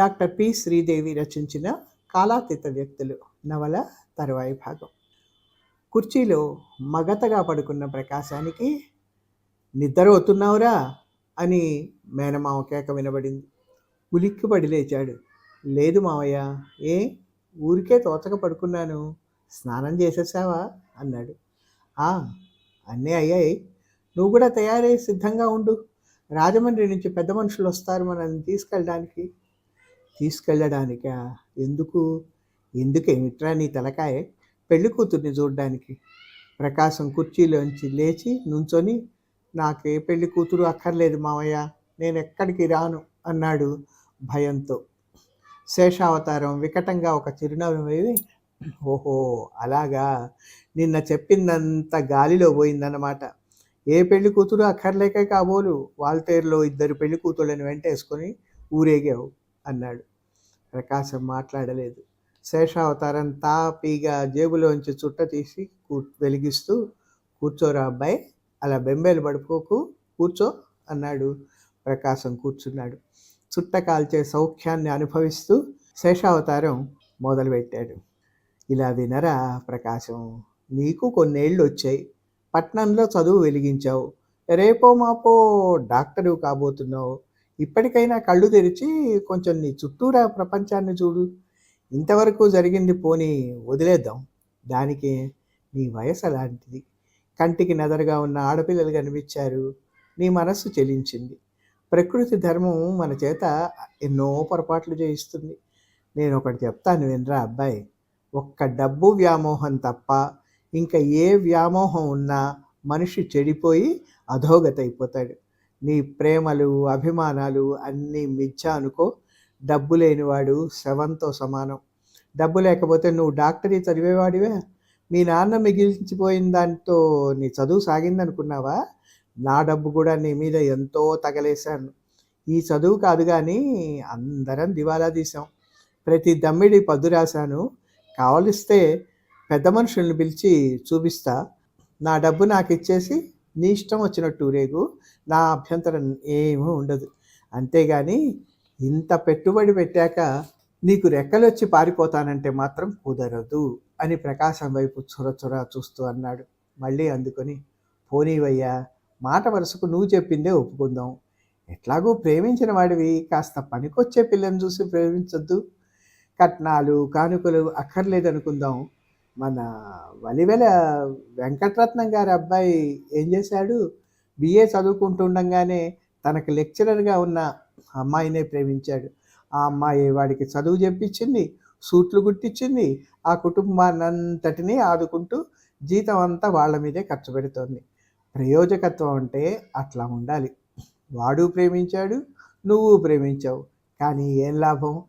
Doctor P Sridevi రచించిన కాలాతీత వ్యక్తులు నవల తరువాయి భాగం. కుర్చీలో మగతగా పడుకున్న ప్రకాశానికి నిద్ర అవుతున్నావురా అని మేనమామ కేక వినబడింది. ఉలిక్కిపడి లేచాడు. లేదు మావయ్య ఏ? ఊరికే తోచక పడుకున్నాను. స్నానం చేసేసావా? అన్నాడు. ఆ అన్నీ అయ్యాయి. నువ్వు కూడా తయారై సిద్ధంగా ఉండు. రాజమండ్రి నుంచి పెద్ద మనుషులు వస్తారు మనల్ని తీసుకెళ్ళడానికి. తీసుకెళ్ళడానికా? ఎందుకు? ఎందుకేమిట్రా నీ తలకాయ? పెళ్ళి కూతుర్ని చూడడానికి ప్రకాశం కుర్చీలోంచి లేచి నుంచొని నాకే పెళ్ళి కూతురు అక్కర్లేదు మావయ్య నేను ఎక్కడికి రాను అన్నాడు భయంతో. శేషావతారం వికటంగా ఒక చిరునవ్వు వేవి ఓహో అలాగా? నిన్న చెప్పిందంత గాలిలో పోయిందన్నమాట. ఏ పెళ్ళి కూతురు అక్కర్లేక కాబోలు వాల్తేరులో ఇద్దరు పెళ్ళి కూతుళ్ళని వెంటేసుకొని ఊరేగావు అన్నాడు. ప్రకాశం మాట్లాడలేదు. శేషావతారం తాపీగా జేబులోంచి చుట్ట తీసి కూ వెలిగిస్తూ కూర్చోరా అబ్బాయి అలా బెంబేలు పడుకోకు కూర్చో అన్నాడు. ప్రకాశం కూర్చున్నాడు. చుట్ట కాల్చే సౌఖ్యాన్ని అనుభవిస్తూ శేషావతారం మొదలుపెట్టాడు. ఇలా వినరా ప్రకాశం నీకు కొన్నేళ్ళు వచ్చాయి పట్నంలో చదువు వెలిగించావు. రేపో మాపో డాక్టరు కాబోతున్నావు. ఇప్పటికైనా కళ్ళు తెరిచి కొంచెం నీ చుట్టూరా ప్రపంచాన్ని చూడు. ఇంతవరకు జరిగింది పోనీ వదిలేద్దాం. దానికి నీ వయసు అలాంటిది. కంటికి నదరగా ఉన్న ఆడపిల్లలు కనిపించారు. నీ మనస్సు చెలించింది. ప్రకృతి ధర్మం మన చేత ఎన్నో పొరపాట్లు చేయిస్తుంది. నేను ఒకటి చెప్తాను వినరా అబ్బాయి? ఒక్క డబ్బు వ్యామోహం తప్ప ఇంకా ఏ వ్యామోహం ఉన్నా మనిషి చెడిపోయి అధోగత అయిపోతాడు నీ ప్రేమలు అభిమానాలు అన్నీ మిథ్య అనుకో డబ్బు లేనివాడు శవంతో సమానం. డబ్బు లేకపోతే నువ్వు డాక్టరీ చదివేవాడివే? మీ నాన్న మిగిల్చిపోయిన దాంతో నీ చదువు సాగిందనుకున్నావా? నా డబ్బు కూడా నీ మీద ఎంతో తగలేశాను. ఈ చదువు కాదు కానీ అందరం దివాలా తీసాం ప్రతి దమ్మిడి పద్దు రాశాను. కావలిస్తే పెద్ద మనుషుల్ని పిలిచి చూపిస్తా. నా డబ్బు నాకు ఇచ్చేసి నీ ఇష్టం వచ్చినట్టు రేగు నా అభ్యంతరం ఏమీ ఉండదు. అంతేగాని ఇంత పెట్టుబడి పెట్టాక నీకు రెక్కలొచ్చి పారిపోతానంటే మాత్రం కుదరదు అని ప్రకాశం వైపు చొర చూస్తూ అన్నాడు. మళ్ళీ అందుకొని పోనీవయ్యా మాట వరుసకు నువ్వు చెప్పిందే ఒప్పుకుందాం. ఎట్లాగూ ప్రేమించిన వాడివి కాస్త పనికొచ్చే పిల్లని చూసి ప్రేమించొద్దు. కట్నాలు కానుకలు అక్కర్లేదనుకుందాం. మన వలివెల వెంకటరత్నం గారి అబ్బాయి ఏం చేశాడు? బిఏ చదువుకుంటుండగానే తనకు లెక్చరర్గా ఉన్న అమ్మాయినే ప్రేమించాడు. ఆ అమ్మాయి వాడికి చదువు చెప్పించింది సూట్లు గుట్టించింది ఆ కుటుంబాన్నంతటినీ ఆదుకుంటూ జీతం అంతా వాళ్ళ మీదే ఖర్చు పెడుతోంది. ప్రయోజకత్వం అంటే అట్లా ఉండాలి. వాడు ప్రేమించాడు నువ్వు ప్రేమించావు. కానీ ఏం లాభం?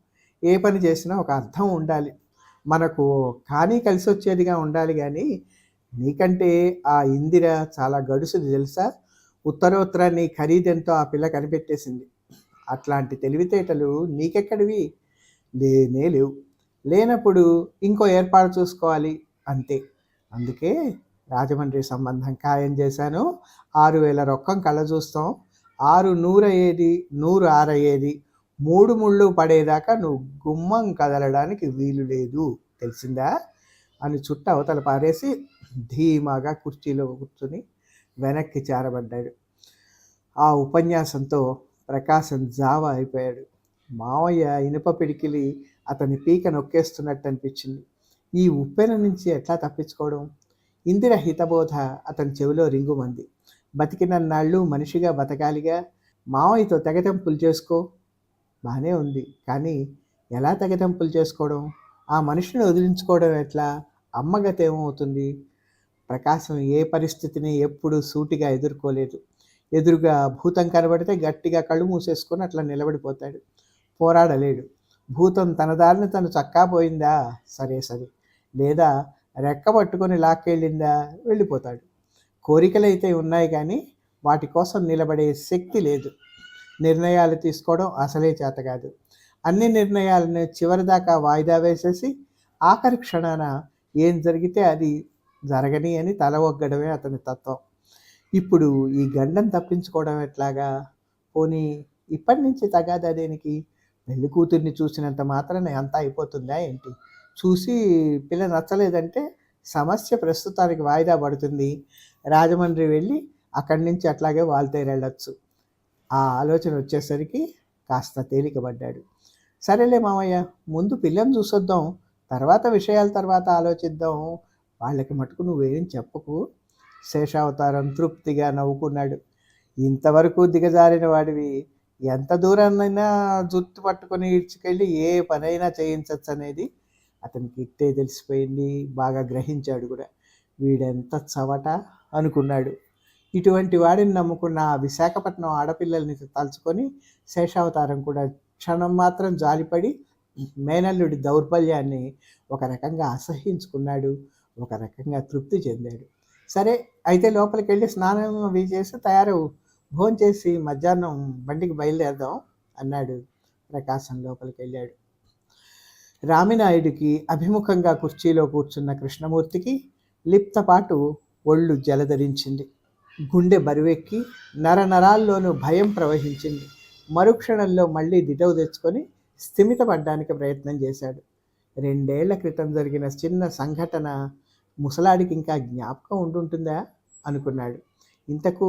ఏ పని చేసినా ఒక అర్థం ఉండాలి. మనకు కానీ కలిసి వచ్చేదిగా ఉండాలి కానీ నీకంటే ఆ ఇందిర చాలా గడుసుది తెలుసా? ఉత్తరోత్తర నీ ఖరీదెంతో ఆ పిల్ల కనిపెట్టేసింది. అట్లాంటి తెలివితేటలు నీకెక్కడివి? లేనే లేవు. లేనప్పుడు ఇంకో ఏర్పాటు చూసుకోవాలి అంతే. అందుకే రాజమండ్రి సంబంధం ఖాయం చేశాను. ఆరు వేల రొక్కం కళ్ళ చూస్తాం ఆరు నూరయ్యేది నూరు ఆరయ్యేది మూడు ముళ్ళు పడేదాకా నువ్వు గుమ్మం కదలడానికి వీలు లేదు. తెలిసిందా? అని చుట్ట అవతల పారేసి ధీమాగా కుర్చీలో కూర్చుని వెనక్కి చేరబడ్డాడు ఆ ఉపన్యాసంతో ప్రకాశం జావ అయిపోయాడు. మావయ్య ఇనుప పిడికిలి అతని పీక నొక్కేస్తున్నట్టు అనిపించింది. ఈ ఉప్పెన నుంచి ఎట్లా తప్పించుకోవడం? ఇందిర హితబోధ అతని చెవిలో రింగుమంది. బతికినన్నాళ్ళు మనిషిగా బతకాలిగా. మావయ్యతో తెగతెంపులు చేసుకో. బాగానే ఉంది. కానీ ఎలా తెగతెంపులు చేసుకోవడం? ఆ మనిషిని వదిలించుకోవడం ఎట్లా? అమ్మగత ఏమవుతుంది? ప్రకాశం ఏ పరిస్థితిని ఎప్పుడు సూటిగా ఎదుర్కోలేదు. ఎదురుగా భూతం కనబడితే గట్టిగా కళ్ళు మూసేసుకొని అట్లా నిలబడిపోతాడు. పోరాడలేడు. భూతం తన దారిని తను చక్కా పోయిందా? సరే సరే. లేదా రెక్క పట్టుకొని లాక్కెళ్ళిందా? వెళ్ళిపోతాడు. కోరికలు అయితే ఉన్నాయి కానీ వాటి కోసం నిలబడే శక్తి లేదు. నిర్ణయాలు తీసుకోవడం అసలే చేత కాదు. అన్ని నిర్ణయాలను చివరిదాకా వాయిదా వేసేసి ఆఖరి క్షణాన ఏం జరిగితే అది జరగని అని తల ఒగ్గడమే అతని తత్వం. ఇప్పుడు ఈ గండం తప్పించుకోవడం ఎట్లాగా? పోనీ ఇప్పటి నుంచి తగాదా దేనికి? పెళ్ళి కూతుర్ని చూసినంత మాత్రాన అంతా అయిపోతుందా ఏంటి? చూసి పిల్ల నచ్చలేదంటే సమస్య ప్రస్తుతానికి వాయిదా పడుతుంది. రాజమండ్రి వెళ్ళి అక్కడి నుంచి అట్లాగే వాల్తేరు వెళ్ళొచ్చు. ఆ ఆలోచన వచ్చేసరికి కాస్త తేలికపడ్డాడు. సరేలే మామయ్య ముందు పిల్లని చూసొద్దాం తర్వాత విషయాల తర్వాత ఆలోచిద్దాం. వాళ్ళకి మటుకు నువ్వేం చెప్పకు. శేషావతారం తృప్తిగా నవ్వుకున్నాడు. ఇంతవరకు దిగజారిన వాడివి. ఎంత దూరాన్నైనా జుట్టు పట్టుకొని ఇడ్చుకెళ్ళి ఏ పనైనా చేయించవచ్చు అనేది అతనికి ఇట్టే తెలిసిపోయింది. బాగా గ్రహించాడు కూడా. వీడెంత చవట అనుకున్నాడు. ఇటువంటి వాడిని నమ్ముకున్న విశాఖపట్నం ఆడపిల్లల్ని తలుచుకొని శేషావతారం కూడా క్షణం మాత్రం జాలిపడి మేనల్లుడి దౌర్బల్యాన్ని ఒక రకంగా అసహించుకున్నాడు ఒక రకంగా తృప్తి చెందాడు. సరే అయితే లోపలికి వెళ్ళి స్నానం అవి చేసి తయారు భోజనం చేసి మధ్యాహ్నం బండికి బయలుదేరదాం అన్నాడు ప్రకాశం లోపలికి వెళ్ళాడు రామినాయుడికి అభిముఖంగా కుర్చీలో కూర్చున్న కృష్ణమూర్తికి లిప్తపాటు ఒళ్ళు జలధరించింది. గుండె బరువెక్కి నరనరాల్లోనూ భయం ప్రవహించింది. మరుక్షణంలో మళ్ళీ దిటవు తెచ్చుకొని స్థిమితపడ్డానికి ప్రయత్నం చేశాడు. రెండేళ్ళ క్రితం జరిగిన చిన్న సంఘటన ముసలాడికి ఇంకా జ్ఞాపకం ఉండుంటుందా? అనుకున్నాడు. ఇంతకు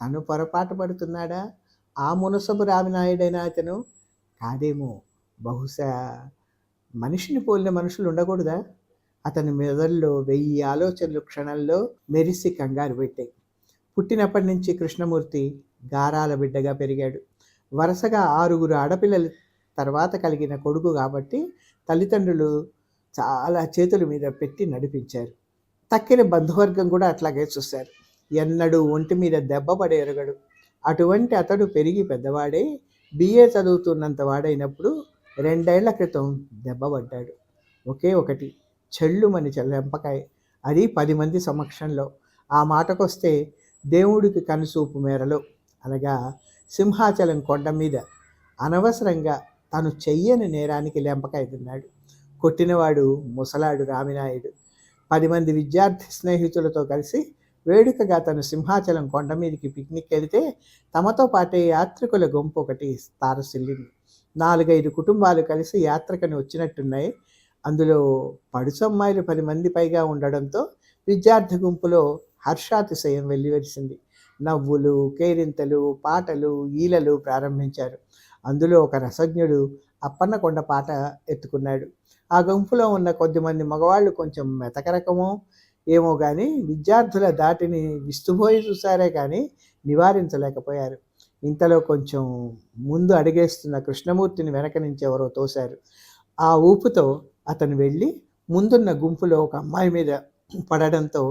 తను పొరపాటు పడుతున్నాడా? ఆ మునసబు రామినాయుడైనా అతను? కాదేమో. బహుశా మనిషిని పోలిన మనుషులు ఉండకూడదా? అతని మెదడులో వెయ్యి ఆలోచనలు క్షణంలో మెరిసి కంగారు పెట్టాయి. పుట్టినప్పటి నుంచి కృష్ణమూర్తి గారాల బిడ్డగా పెరిగాడు. వరుసగా ఆరుగురు ఆడపిల్లల తర్వాత కలిగిన కొడుకు కాబట్టి తల్లిదండ్రులు చాలా చేతుల మీద పెట్టి నడిపించారు. తక్కిన బంధువర్గం కూడా అట్లాగే చూశారు. ఎన్నడూ ఒంటి మీద దెబ్బ పడే ఎరగడు. అటువంటి అతడు పెరిగి పెద్దవాడే బిఏ చదువుతున్నంత వాడైనప్పుడు రెండేళ్ళ క్రితం దెబ్బపడ్డాడు ఒకే ఒకటి చెల్లుమని చెల్లెంపకాయ అది పది మంది సమక్షంలో. ఆ మాటకొస్తే దేవుడికి కనుసూపు మేరలో. అనగా సింహాచలం కొండ మీద అనవసరంగా తను చెయ్యని నేరానికి లెంపకాయ తిన్నాడు. కొట్టినవాడు ముసలాడు రామినాయుడు. పది మంది విద్యార్థి స్నేహితులతో కలిసి వేడుకగా తను సింహాచలం కొండ మీదకి పిక్నిక్ వెళితే తమతో పాటే యాత్రికుల గుంపు ఒకటి తారసిల్లింది. నాలుగైదు కుటుంబాలు కలిసి యాత్రకని వచ్చినట్టున్నాయి. అందులో పడుసమ్మాయిలు పది మంది పైగా ఉండడంతో విద్యార్థి గుంపులో హర్షాతిశయం వెల్లివరిసింది. నవ్వులు కేరింతలు పాటలు ఈలలు ప్రారంభించారు. అందులో ఒక రసజ్ఞుడు అప్పన్నకొండ పాట ఎత్తుకున్నాడు. ఆ గుంపులో ఉన్న కొద్దిమంది మగవాళ్ళు కొంచెం మెతకరకమో ఏమో కానీ విద్యార్థుల దాటిని విస్తుపోయి చూసారే కానీ నివారించలేకపోయారు. ఇంతలో కొంచెం ముందు అడిగేస్తున్న కృష్ణమూర్తిని వెనక నుంచి ఎవరో తోశారు. ఆ ఊపుతో అతను వెళ్ళి ముందున్న గుంపులో ఒక అమ్మాయి మీద పడడంతో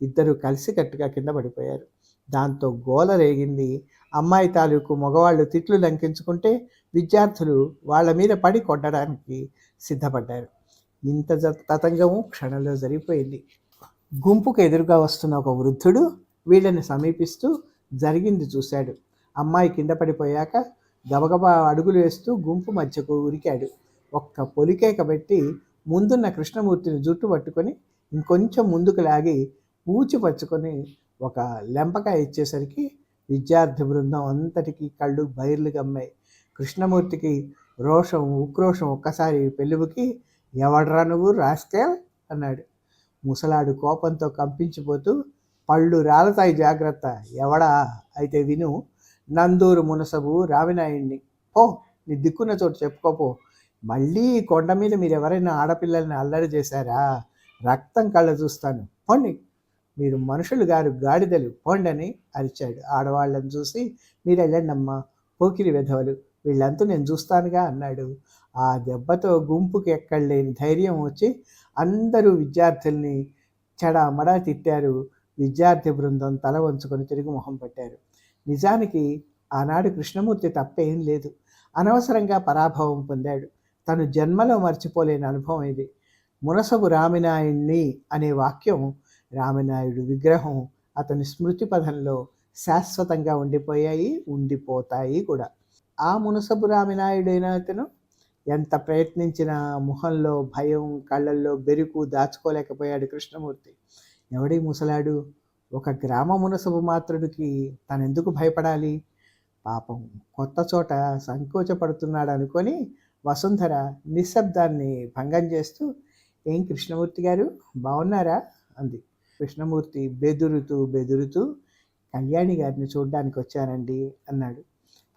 ఇద్దరు కలిసికట్టుగా కింద పడిపోయారు. దాంతో గోల రేగింది. అమ్మాయి తాలూకు మగవాళ్ళు తిట్లు లంకించుకుంటే విద్యార్థులు వాళ్ళ మీద పడి కొట్టడానికి సిద్ధపడ్డారు. ఇంత తతంగము క్షణంలో జరిగిపోయింది. గుంపుకు ఎదురుగా వస్తున్న ఒక వృద్ధుడు వీళ్ళని సమీపిస్తూ జరిగింది చూశాడు. అమ్మాయి కింద పడిపోయాక గబగబా అడుగులు వేస్తూ గుంపు మధ్యకు ఉరికాడు. ఒక్క పొలికేక పెట్టి ముందున్న కృష్ణమూర్తిని జుట్టు పట్టుకొని ఇంకొంచెం ముందుకు లాగి పూచి పచ్చుకొని ఒక లెంపకాయ ఇచ్చేసరికి విద్యార్థి బృందం అంతటికీ కళ్ళు బైర్లు గమ్మాయి కృష్ణమూర్తికి రోషం ఉక్రోషం ఒక్కసారి పెళ్ళికి ఎవడ్రా నువ్వు రాస్కేల్ అన్నాడు. ముసలాడు కోపంతో కంపించిపోతూ పళ్ళు రాలతాయి జాగ్రత్త ఎవడా? అయితే విను నందూరు మునసబు రావినాయుణ్ణి. పో నీ దిక్కున్న చోటు చెప్పుకోపో. మళ్ళీ కొండ మీద మీరు ఎవరైనా ఆడపిల్లల్ని అల్లరి చేశారా? రక్తం కళ్ళ చూస్తాను. పండి. మీరు మనుషులు గారు గాడిదలు. పొండని అని అరిచాడు. ఆడవాళ్ళని చూసి మీరు వెళ్ళండి అమ్మా పోకిరి వెధవలు. వీళ్ళంతా నేను చూస్తానుగా అన్నాడు. ఆ దెబ్బతో గుంపుకి ఎక్కడలేని ధైర్యం వచ్చి అందరూ విద్యార్థుల్ని చెడామడా తిట్టారు. విద్యార్థి బృందం తల వంచుకొని తిరిగి మొహం పట్టారు. నిజానికి ఆనాడు కృష్ణమూర్తి తప్పేం లేదు. అనవసరంగా పరాభవం పొందాడు. తను జన్మలో మర్చిపోలేని అనుభవం ఇది. మునసబు రామినాయుణ్ణి అనే వాక్యం రామినాయుడు విగ్రహం అతని స్మృతి పథంలో శాశ్వతంగా ఉండిపోయాయి ఉండిపోతాయి కూడా. ఆ మునసబు రామినాయుడైన అతను ఎంత ప్రయత్నించినా ముఖంలో భయం కళ్ళల్లో బెరుకు దాచుకోలేకపోయాడు కృష్ణమూర్తి. ఎవడి ముసలాడు? ఒక గ్రామ మునసబు మాత్రుడికి తనెందుకు భయపడాలి? పాపం కొత్త చోట సంకోచపడుతున్నాడు అనుకొని వసుంధర నిశ్శబ్దాన్ని భంగం చేస్తూ ఏం కృష్ణమూర్తి గారు? బాగున్నారా? అంది. కృష్ణమూర్తి బెదురుతూ బెదురుతూ కళ్యాణి గారిని చూడ్డానికి వచ్చానండి అన్నాడు.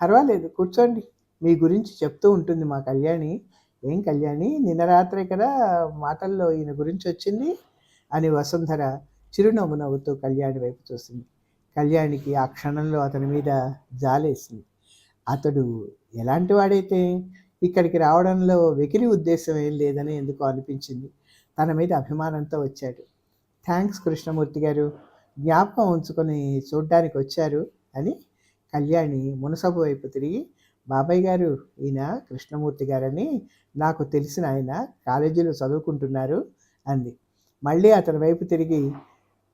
పర్వాలేదు కూర్చోండి. మీ గురించి చెప్తూ ఉంటుంది మా కళ్యాణి. ఏం కళ్యాణి? నిన్న రాత్రే కదా మాటల్లో ఈయన గురించి వచ్చింది అని వసుంధర చిరునవ్వు నవ్వుతూ కళ్యాణి వైపు చూసింది. కళ్యాణికి ఆ క్షణంలో అతని మీద జాలేసింది. అతడు ఎలాంటి వాడైతే ఇక్కడికి రావడంలో వెకిలి ఉద్దేశం ఏం లేదని ఎందుకు అనిపించింది? తన మీద అభిమానంతో వచ్చాడు. థ్యాంక్స్ కృష్ణమూర్తి గారు. జ్ఞాపకం ఉంచుకొని చూడ్డానికి వచ్చారు అని కళ్యాణి మునసబు వైపు తిరిగి బాబాయ్ గారు ఈయన కృష్ణమూర్తి గారని నాకు తెలిసిన ఆయన కాలేజీలో చదువుకుంటున్నారు అంది. మళ్ళీ అతని వైపు తిరిగి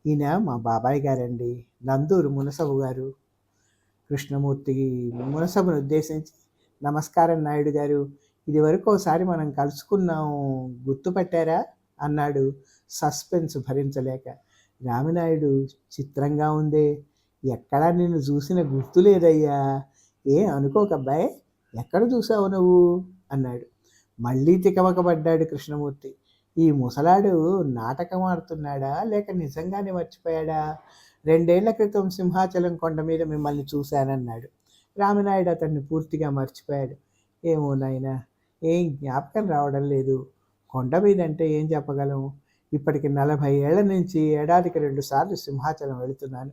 ఈయన మా బాబాయ్ గారండి నందూరు మునసబు గారు. కృష్ణమూర్తి మునసబును ఉద్దేశించి నమస్కారం నాయుడు గారు. ఇది వరకు ఒకసారి మనం కలుసుకున్నాం. గుర్తుపట్టారా? అన్నాడు సస్పెన్స్ భరించలేక. రామినాయుడు చిత్రంగా ఉందే. ఎక్కడా నిన్ను చూసిన గుర్తు లేదయ్యా. ఏ అనుకోకబ్బాయ్ ఎక్కడ చూసావు నువ్వు? అన్నాడు. మళ్ళీ తికమకబడ్డాడు కృష్ణమూర్తి. ఈ ముసలాడు నాటకం ఆడుతున్నాడా? లేక నిజంగానే మర్చిపోయాడా? రెండేళ్ళ క్రితం సింహాచలం కొండ మీద మిమ్మల్ని చూశానన్నాడు. రామనాయుడు అతన్ని పూర్తిగా మర్చిపోయాడు. ఏమో నాయనా ఏం జ్ఞాపకం రావడం లేదు. కొండ మీద అంటే ఏం చెప్పగలం? ఇప్పటికి నలభై ఏళ్ళ నుంచి ఏడాదికి రెండు సార్లు సింహాచలం వెళుతున్నాను.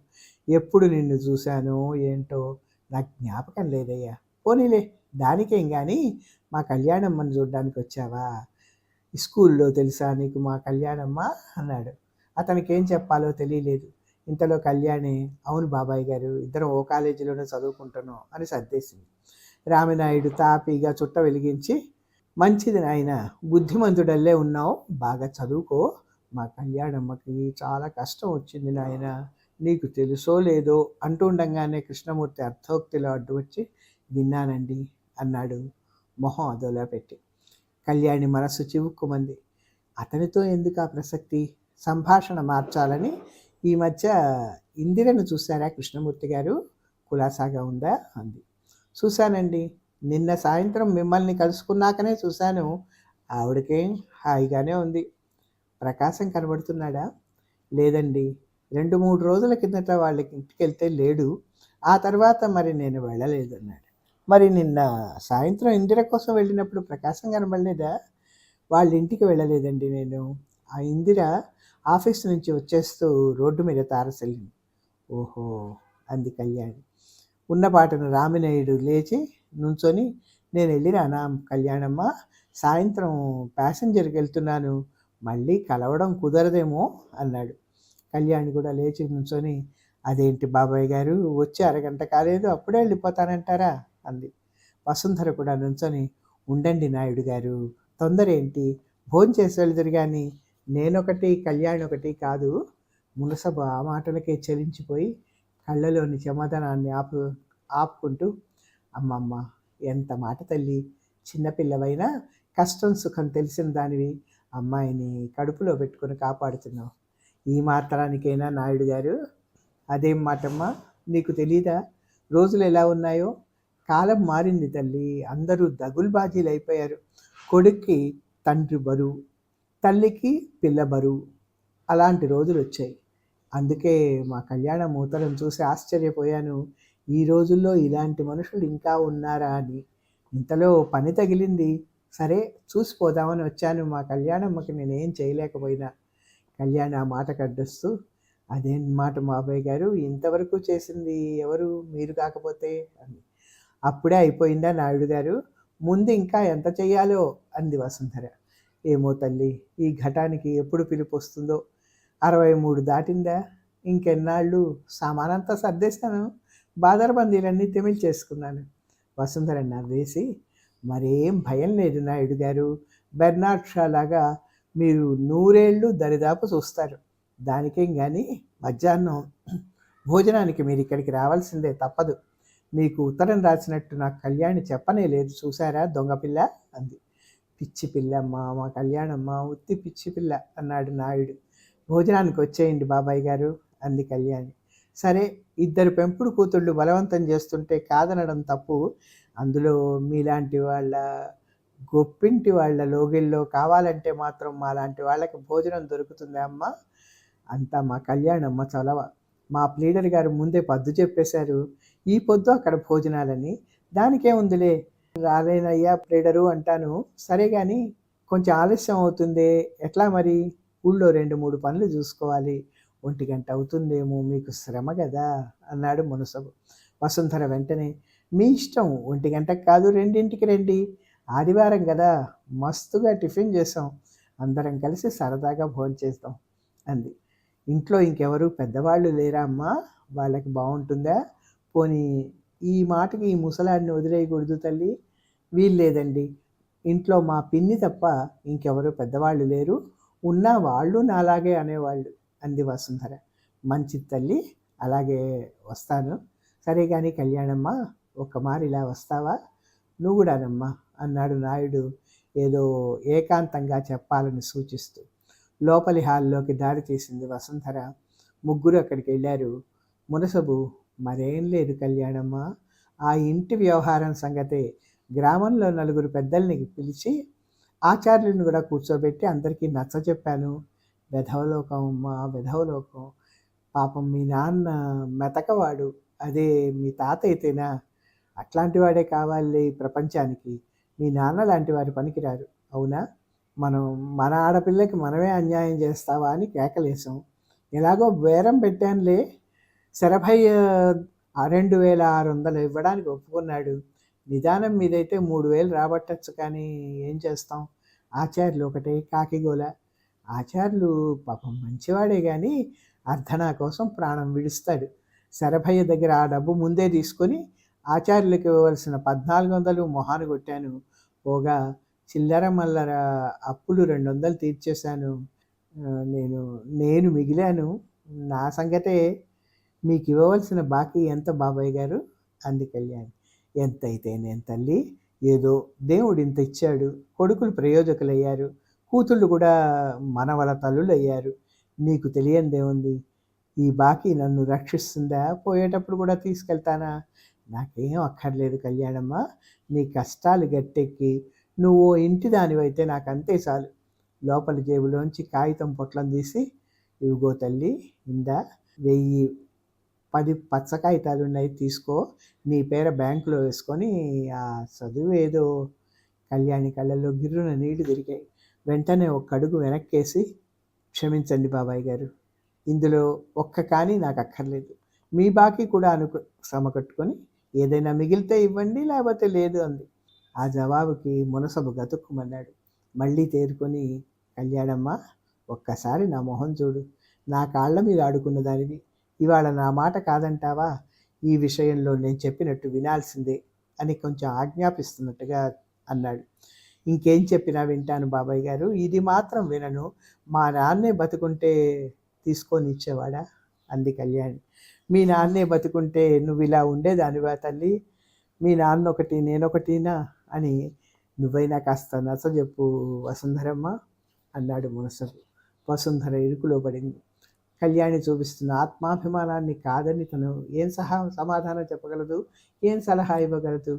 ఎప్పుడు నిన్ను చూశాను ఏంటో నాకు జ్ఞాపకం లేదయ్యా. పోనీలే దానికేం కానీ మా కళ్యాణమ్మని చూడడానికి వచ్చావా? స్కూల్లో తెలుసా నీకు మా కళ్యాణమ్మ? అన్నాడు. అతనికి ఏం చెప్పాలో తెలియలేదు. ఇంతలో కళ్యాణి అవును బాబాయ్ గారు ఇద్దరం ఓ కాలేజీలోనే చదువుకుంటున్నాం అని సర్దేసింది. రామినాయుడు తాపీగా చుట్ట వెలిగించి మంచిది నాయన బుద్ధిమంతుడల్లే ఉన్నావు బాగా చదువుకో. మా కళ్యాణమ్మకి చాలా కష్టం వచ్చింది నాయన నీకు తెలుసో లేదో అంటుండగానే కృష్ణమూర్తి అర్థోక్తిలో అడ్డు వచ్చి విన్నానండి అన్నాడు మొహం అదోలా పెట్టి. కళ్యాణి మనసు చివుక్కుమంది. అతనితో ఎందుకు ఆ ప్రసక్తి? సంభాషణ మార్చాలని ఈ మధ్య ఇందిరను చూసారా కృష్ణమూర్తి గారు? కులాసాగా ఉందా? అంది. చూశానండి. నిన్న సాయంత్రం మిమ్మల్ని కలుసుకున్నాకనే చూశాను. ఆవిడకేం హాయిగానే ఉంది. ప్రకాశం కనబడుతున్నాడా? లేదండి. రెండు మూడు రోజుల కిందట వాళ్ళకి ఇంటికి వెళ్తే లేడు. ఆ తర్వాత మరి నేను వెళ్ళలేదు అన్నాడు మరి నిన్న సాయంత్రం ఇందిర కోసం వెళ్ళినప్పుడు ప్రకాశం కనబడలేదా? వాళ్ళ ఇంటికి వెళ్ళలేదండి నేను. ఆ ఇందిర ఆఫీస్ నుంచి వచ్చేస్తూ రోడ్డు మీద తారసెళ్ళింది ఓహో! అంది కళ్యాణి. ఉన్నపాటను రామినాయుడు లేచి నుంచొని నేను వెళ్ళిరానా కళ్యాణమ్మ సాయంత్రం ప్యాసింజర్కి వెళ్తున్నాను మళ్ళీ కలవడం కుదరదేమో అన్నాడు. కళ్యాణి కూడా లేచి నుంచొని అదేంటి బాబాయ్ గారు వచ్చి అరగంట కాలేదు అప్పుడే వెళ్ళిపోతానంటారా అంది. వసుంధర కూడా నుంచొని ఉండండి నాయుడు గారు తొందర ఏంటి? భోజనం చేసి వెళ్తురు కానీ నేనొకటి కళ్యాణ్ ఒకటి కాదు మునసబు ఆ మాటలకే చలించిపోయి కళ్ళలోని చమదనాన్ని ఆపు ఆపుకుంటూ అమ్మమ్మ ఎంత మాట తల్లి. చిన్నపిల్లవైనా కష్టం సుఖం తెలిసిన దానివి. అమ్మాయిని కడుపులో పెట్టుకొని కాపాడుతున్నావు. ఈ మాత్రానికైనా నాయుడు గారు అదేం మాటమ్మా? నీకు తెలీదా? రోజులు ఎలా ఉన్నాయో? కాలం మారింది తల్లి. అందరూ దగుల్బాజీలు అయిపోయారు కొడుక్కి తండ్రి బరువు. తల్లికి పిల్ల బరువు అలాంటి రోజులు వచ్చాయి. అందుకే మా కళ్యాణ మూతలను చూసి ఆశ్చర్యపోయాను. ఈ రోజుల్లో ఇలాంటి మనుషులు ఇంకా ఉన్నారా అని. ఇంతలో పని తగిలింది. సరే చూసిపోదామని వచ్చాను. మా కళ్యాణమ్మకి నేనేం చేయలేకపోయినా. కళ్యాణ ఆ మాట కడ్డొస్తూ అదేం మాట మాబాయ్ గారు ఇంతవరకు చేసింది ఎవరు? మీరు కాకపోతే అని అప్పుడే అయిపోయిందా నాయుడు గారు? ముందు ఇంకా ఎంత చెయ్యాలో అంది వసుంధర. ఏమో తల్లి ఈ ఘటానికి ఎప్పుడు పిలుపు వస్తుందో. అరవై మూడు దాటిందా? ఇంకెన్నాళ్ళు? సామానంతా సర్దేశాను. బాదరబందీలన్నీ తెమిల్ చేసుకున్నాను. వసుంధర నవ్వేసి మరేం భయం లేదు నాయుడు గారు. బెర్నాడ్ షా లాగా మీరు నూరేళ్ళు దరిదాపు చూస్తారు. దానికేం కానీ మధ్యాహ్నం భోజనానికి మీరు ఇక్కడికి రావాల్సిందే తప్పదు. మీకు ఉత్తరం రాసినట్టు నాకు కళ్యాణి చెప్పనే లేదు. చూసారా దొంగపిల్ల? అంది. పిచ్చి పిల్ల మా కళ్యాణమ్మ ఉత్తి పిచ్చి పిల్ల అన్నాడు నాయుడు. భోజనానికి వచ్చేయండి బాబాయ్ గారు అంది కళ్యాణి. సరే ఇద్దరు పెంపుడు కూతుళ్ళు బలవంతం చేస్తుంటే కాదనడం తప్పు. అందులో మీలాంటి వాళ్ళ గొప్పింటి వాళ్ళ లోగిల్లో కావాలంటే మాత్రం మా లాంటి వాళ్ళకి భోజనం దొరుకుతుందా అమ్మ? అంతా మా కళ్యాణమ్మ చలవ. మా ప్లీడర్ గారు ముందే పద్దు చెప్పేశారు. ఈ పొద్దు అక్కడ భోజనాలని. దానికే ఉందిలే రాలేనయ్యా ప్రేడరు అంటాను. సరే కానీ కొంచెం ఆలస్యం అవుతుంది? ఎట్లా మరి? ఊళ్ళో రెండు మూడు పనులు చూసుకోవాలి. ఒంటి గంట అవుతుందేమో? మీకు శ్రమ కదా అన్నాడు మునసబు. వసుంధర వెంటనే మీ ఇష్టం ఒంటి గంటకు కాదు రెండింటికి రండి. ఆదివారం కదా మస్తుగా టిఫిన్ చేసాం అందరం కలిసి సరదాగా భోంచేస్తాం అంది. ఇంట్లో ఇంకెవరు పెద్దవాళ్ళు లేరా అమ్మా? వాళ్ళకి బాగుంటుందా పోనీ ఈ మాటకి ఈ ముసలాడిని వదిలేయకూడదు తల్లి. వీల్లేదండి. ఇంట్లో మా పిన్ని తప్ప ఇంకెవరు పెద్దవాళ్ళు లేరు. ఉన్నా వాళ్ళు నాలాగే అనేవాళ్ళు. అంది వసుంధర. మంచి తల్లి అలాగే వస్తాను. సరే కానీ కళ్యాణమ్మ ఒక మారి ఇలా వస్తావా? నువ్వు కూడానమ్మా అన్నాడు నాయుడు ఏదో ఏకాంతంగా చెప్పాలని సూచిస్తూ. లోపలి హాల్లోకి దారి తీసింది వసుంధర. ముగ్గురు అక్కడికి వెళ్ళారు. మునసబు మరేం లేదు కళ్యాణమ్మ ఆ ఇంటి వ్యవహారం సంగతే గ్రామంలో నలుగురు పెద్దల్ని పిలిచి ఆచార్యులను కూడా కూర్చోబెట్టి అందరికీ నచ్చ చెప్పాను. వెధవలోకం అమ్మ వెధవలోకం పాపం మీ నాన్న మెతకవాడు. అదే మీ తాత అయితేనా? అట్లాంటి వాడే కావాలి ప్రపంచానికి. మీ నాన్న లాంటి వారి పనికిరారు. అవునా? మనం మన ఆడపిల్లకి మనమే అన్యాయం చేస్తావా అని కేకలేసాం ఎలాగో బేరం పెట్టానులే. శరభయ్య రెండు వేల ఆరు వందలు ఇవ్వడానికి ఒప్పుకున్నాడు. నిదానం మీదైతే మూడు వేలు రాబట్టచ్చు కానీ ఏం చేస్తాం? ఆచార్యులు ఒకటే కాకిగోల ఆచార్యులు పాపం మంచివాడే కానీ అర్ధనా కోసం ప్రాణం విడుస్తాడు. శరభయ్య దగ్గర ఆ డబ్బు ముందే తీసుకొని ఆచార్యులకు ఇవ్వవలసిన పద్నాలుగు వందలు మొహాను కొట్టాను. పోగా చిల్లర మల్లర అప్పులు రెండు వందలు తీర్చేశాను. నేను నేను మిగిలాను. నా సంగతే మీకు ఇవ్వవలసిన బాకీ ఎంత బాబాయ్ గారు? అంది కళ్యాణ్. ఎంతైతే నేను తల్లి? ఏదో దేవుడు ఇంత ఇచ్చాడు. కొడుకులు ప్రయోజకులయ్యారు. కూతుళ్ళు కూడా మనవల తల్లులు అయ్యారు నీకు తెలియందేముంది ఈ బాకీ నన్ను రక్షిస్తుందా? పోయేటప్పుడు కూడా తీసుకెళ్తానా? నాకేం అక్కర్లేదు కళ్యాణమ్మ. నీ కష్టాలు గట్టెక్కి నువ్వు ఇంటి దానివైతే నాకు అంతే చాలు. లోపల జేబులోంచి కాగితం పొట్లం తీసి ఇవిగో తల్లి ఇందా వెయ్యి పది పచ్చ కాగితాలు ఉన్నాయి తీసుకో. నీ పేర బ్యాంకులో వేసుకొని ఆ చదువు ఏదో కళ్యాణి కళ్ళల్లో గిర్రున నీళ్ళు తిరిగాయి. వెంటనే ఒక అడుగు వెనక్కేసి క్షమించండి బాబాయ్ గారు ఇందులో ఒక్క కానీ నాకు అక్కర్లేదు. మీ బాకీ కూడా అనుకు సమకట్టుకొని ఏదైనా మిగిలితే ఇవ్వండి లేకపోతే లేదు అంది. ఆ జవాబుకి మునసబు గతుక్కుమన్నాడు. మళ్ళీ తేరుకొని కళ్యాణమ్మ ఒక్కసారి నా మొహం చూడు. నా కాళ్ళ మీద ఆడుకున్న దానివి. ఇవాళ నా మాట కాదంటావా? ఈ విషయంలో నేను చెప్పినట్టు వినాల్సిందే అని కొంచెం ఆజ్ఞాపిస్తున్నట్టుగా అన్నాడు. ఇంకేం చెప్పినా వింటాను బాబాయ్ గారు. ఇది మాత్రం వినను. మా నాన్నే బతుకుంటే తీసుకొని ఇచ్చేవాడా? అంది కళ్యాణి. మీ నాన్నే బతుకుంటే నువ్వు ఇలా ఉండేదానివా తల్లి? మీ నాన్న ఒకటి నేనొకటినా? అని నువ్వైనా కాస్త నచ్చ చెప్పు వసుంధరమ్మ అన్నాడు మునసరు. వసుంధర ఇరుకులో పడింది. కళ్యాణి చూపిస్తున్న ఆత్మాభిమానాన్ని కాదని తను ఏం సహా సమాధానం చెప్పగలదు? ఏం సలహా ఇవ్వగలదు?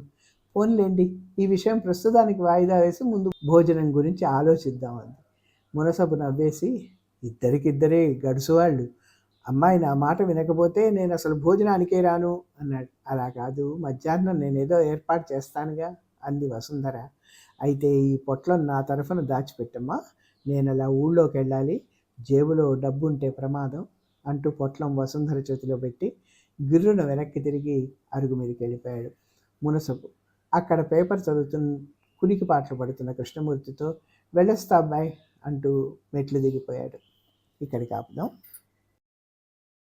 పోన్లేండి ఈ విషయం ప్రస్తుతానికి వాయిదా వేసి ముందు భోజనం గురించి ఆలోచిద్దామంది మునసబు నవ్వేసి ఇద్దరికిద్దరే గడుసువాళ్ళు అమ్మాయి నా మాట వినకపోతే నేను అసలు భోజనానికే రాను అన్నాడు. అలా కాదు మధ్యాహ్నం నేను ఏదో ఏర్పాటు చేస్తానుగా అంది వసుంధర. అయితే ఈ పొట్లం నా తరఫున దాచిపెట్టమ్మా. నేను అలా ఊళ్ళోకి వెళ్ళాలి జేబులో డబ్బుంటే ప్రమాదం అంటూ పొట్లం వసుంధర చేతిలో పెట్టి గిర్రున వెనక్కి తిరిగి అరుగు మీదకి వెళ్ళిపోయాడు. మునసపు అక్కడ పేపర్ చదువుతున్న కునికి పాటలు పడుతున్న కృష్ణమూర్తితో వెళ్ళొస్తా అబ్బాయి అంటూ మెట్లు దిగిపోయాడు. ఇక్కడికి ఆపుదాం.